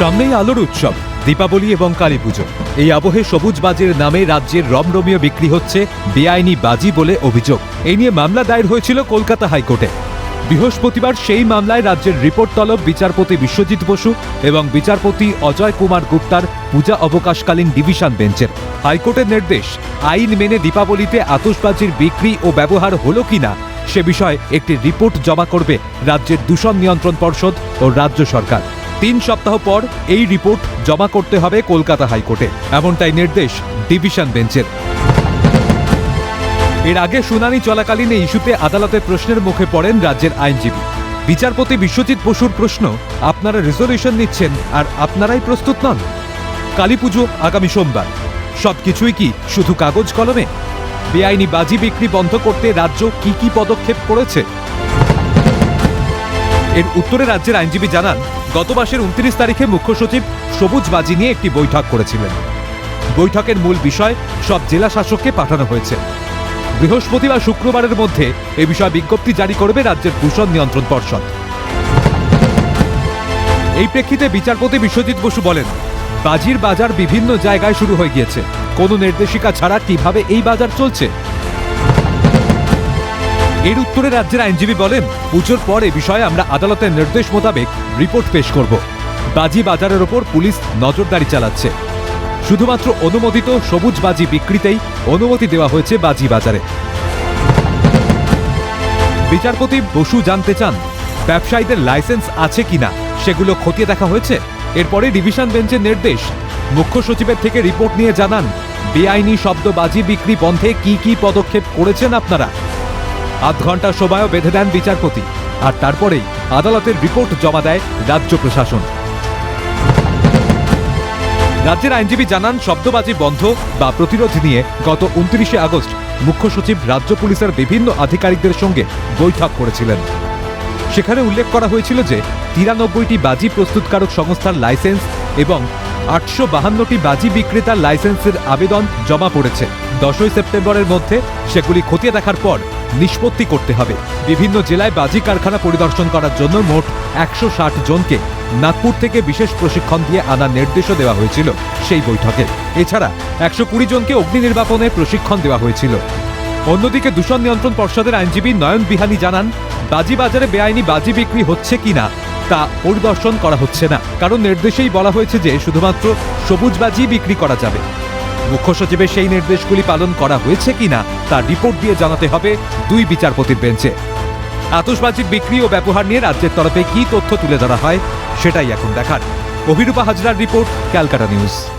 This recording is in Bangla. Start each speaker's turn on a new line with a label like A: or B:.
A: সামনেই আলোর উৎসব, দীপাবলি এবং কালী পুজো। এই আবহে সবুজ বাজির নামে রাজ্যের রমরমীয় বিক্রি হচ্ছে বেআইনি বাজি বলে অভিযোগ। এই নিয়ে মামলা দায়ের হয়েছিল কলকাতা হাইকোর্টে। বৃহস্পতিবার সেই মামলায় রাজ্যের রিপোর্ট তলব বিচারপতি বিশ্বজিৎ বসু এবং বিচারপতি অজয় কুমার গুপ্তার পূজা অবকাশকালীন ডিভিশন বেঞ্চের। হাইকোর্টের নির্দেশ, আইন মেনে দীপাবলিতে আতশবাজির বিক্রি ও ব্যবহার হলো কিনা সে বিষয়ে একটি রিপোর্ট জমা করবে রাজ্যের দূষণ নিয়ন্ত্রণ পর্ষদ ও রাজ্য সরকার। তিন সপ্তাহ পর এই রিপোর্ট জমা করতে হবে কলকাতা হাইকোর্টে, এমনটাই নির্দেশ ডিভিশন বেঞ্চের। এর আগে শুনানি চলাকালীন এই ইস্যুতে আদালতের প্রশ্নের মুখে পড়েন রাজ্যের আইনজীবী। বিচারপতি বিশ্বজিৎ বসুর প্রশ্ন, আপনারা রেজলিউশন নিচ্ছেন আর আপনারাই প্রস্তুত নন? কালীপুজো আগামী সোমবার। সবকিছুই কি শুধু কাগজ কলমে? বেআইনি বাজি বিক্রি বন্ধ করতে রাজ্য কি কি পদক্ষেপ করেছে? এর উত্তরে রাজ্যের আইনজীবী জানান, গত মাসের উনত্রিশ তারিখে মুখ্য সচিব সবুজ বাজি নিয়ে একটি বৈঠক করেছিলেন। বৈঠকের মূল বিষয়, সব জেলা শাসককে পাঠানো হয়েছে। বৃহস্পতিবার শুক্রবারের মধ্যে এ বিষয়ে বিজ্ঞপ্তি জারি করবে রাজ্যের দূষণ নিয়ন্ত্রণ পর্ষদ। এই প্রেক্ষিতে বিচারপতি বিশ্বজিৎ বসু বলেন, বাজির বাজার বিভিন্ন জায়গায় শুরু হয়ে গিয়েছে। কোনো নির্দেশিকা ছাড়া কীভাবে এই বাজার চলছে? এর উত্তরে রাজ্যের আইনজীবী বলেন, পুজোর পর এ বিষয়ে আমরা আদালতের নির্দেশ মোতাবেক রিপোর্ট পেশ করব। বাজি বাজারের ওপর পুলিশ নজরদারি চালাচ্ছে। শুধুমাত্র অনুমোদিত সবুজ বাজি বিক্রিতেই অনুমতি দেওয়া হয়েছে বাজি বাজারে। বিচারপতি বসু জানতে চান, ব্যবসায়ীদের লাইসেন্স আছে কিনা, সেগুলো খতিয়ে দেখা হয়েছে? এরপরে ডিভিশন বেঞ্চের নির্দেশ। মুখ্য সচিবের থেকে রিপোর্ট নিয়ে জানান, বেআইনি শব্দ বাজি বিক্রি বন্ধে কি কি পদক্ষেপ করেছেন আপনারা? আধ ঘণ্টা সময়ও বেঁধে দেন বিচারপতি, আর তারপরেই আদালতের রিপোর্ট জমা দেয় রাজ্য প্রশাসন। রাজ্যের আইনজীবী জানান, শব্দবাজি বন্ধ বা প্রতিরোধ নিয়ে গত উনত্রিশে আগস্ট মুখ্য সচিব রাজ্য পুলিশের বিভিন্ন আধিকারিকদের সঙ্গে বৈঠক করেছিলেন। সেখানে উল্লেখ করা হয়েছিল যে, তিরানব্বইটি বাজি প্রস্তুতকারক সংস্থার লাইসেন্স এবং আটশো বাহান্নটি বাজি বিক্রেতার লাইসেন্সের আবেদন জমা পড়েছে। দশই সেপ্টেম্বরের মধ্যে সেগুলি খতিয়ে দেখার পর নিষ্পত্তি করতে হবে। বিভিন্ন জেলায় বাজি কারখানা পরিদর্শন করার জন্য মোট একশো ষাট জনকে নাগপুর থেকে বিশেষ প্রশিক্ষণ দিয়ে আনার নির্দেশও দেওয়া হয়েছিল সেই বৈঠকে। এছাড়া একশো কুড়ি জনকে অগ্নি নির্বাপনে প্রশিক্ষণ দেওয়া হয়েছিল। অন্যদিকে দূষণ নিয়ন্ত্রণ পর্ষদের আইনজীবী নয়ন বিহানি জানান, বাজি বাজারে বেআইনি বাজি বিক্রি হচ্ছে কিনা তা পরিদর্শন করা হচ্ছে না। কারণ নির্দেশেই বলা হয়েছে যে শুধুমাত্র সবুজ বাজি বিক্রি করা যাবে। মুখ্য সচিবের সেই নির্দেশগুলি পালন করা হয়েছে কিনা তার রিপোর্ট দিয়ে জানাতে হবে দুই বিচারপতির বেঞ্চে। আতসবাজির বিক্রি ও ব্যবহার নিয়ে রাজ্যের তরফে কি তথ্য তুলে ধরা হয় সেটাই এখন দেখার। অভিরূপা হাজরার রিপোর্ট, ক্যালকাটা নিউজ।